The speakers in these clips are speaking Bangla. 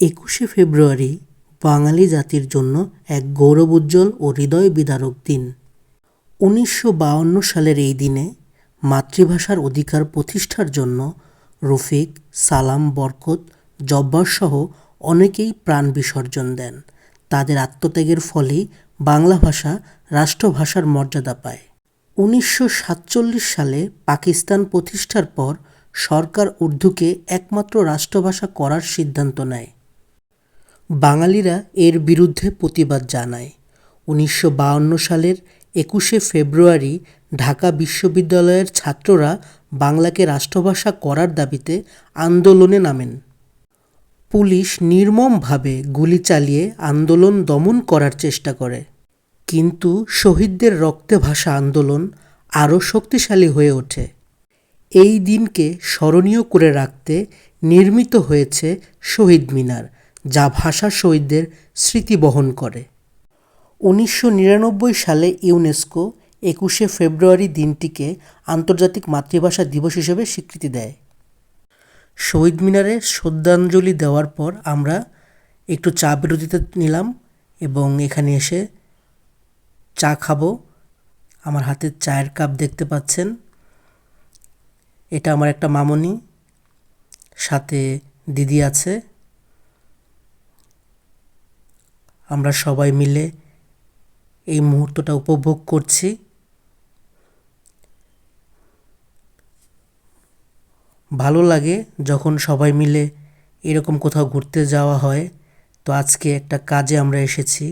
একুশে ফেব্রুয়ারি বাঙালি জাতির জন্য এক গৌরবোজ্জ্বল ও হৃদয় বিদারক দিন। উনিশশো সালের এই দিনে মাতৃভাষার অধিকার প্রতিষ্ঠার জন্য রফিক, সালাম, বরকত, জব্বার সহ অনেকেই প্রাণ বিসর্জন দেন। তাদের আত্মত্যাগের ফলেই বাংলা ভাষা রাষ্ট্রভাষার মর্যাদা পায়। উনিশশো সাতচল্লিশ সালে পাকিস্তান প্রতিষ্ঠার পর সরকার উর্দুকে একমাত্র রাষ্ট্রভাষা করার সিদ্ধান্ত নেয়। বাঙালিরা এর বিরুদ্ধে প্রতিবাদ জানায়। উনিশশো সালের একুশে ফেব্রুয়ারি ঢাকা বিশ্ববিদ্যালয়ের ছাত্ররা বাংলাকে রাষ্ট্রভাষা করার দাবিতে আন্দোলনে নামেন। পুলিশ নির্মমভাবে গুলি চালিয়ে আন্দোলন দমন করার চেষ্টা করে। কিন্তু শহীদদের রক্তে ভাসা আন্দোলন আরও শক্তিশালী হয়ে ওঠে। এই দিনকে স্মরণীয় করে রাখতে নির্মিত হয়েছে শহীদ মিনার। যা ভাষা শহীদদের স্মৃতি বহন করে। উনিশশো নিরানব্বই সালে ইউনেস্কো একুশে ফেব্রুয়ারি দিনটিকে আন্তর্জাতিক মাতৃভাষা দিবস হিসেবে স্বীকৃতি দেয়। শহীদ মিনারে শ্রদ্ধাঞ্জলি দেওয়ার পর আমরা একটু চা বিরতিতে নিলাম এবং এখানে এসে চা খাব। আমার হাতে চায়ের কাপ দেখতে পাচ্ছেন। এটা আমার একটা মামনি, সাথে দিদি আছে। আমরা সবাই মিলে এই মুহূর্তটা উপভোগ করছি। ভালো লাগে যখন সবাই মিলে এরকম কোথাও ঘুরতে যাওয়া হয়। তো আজকে একটা কাজে আমরা এসেছি।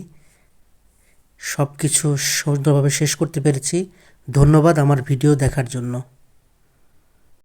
সব কিছু সুন্দরভাবে শেষ করতে পেরেছি। ধন্যবাদ আমার ভিডিও দেখার জন্য।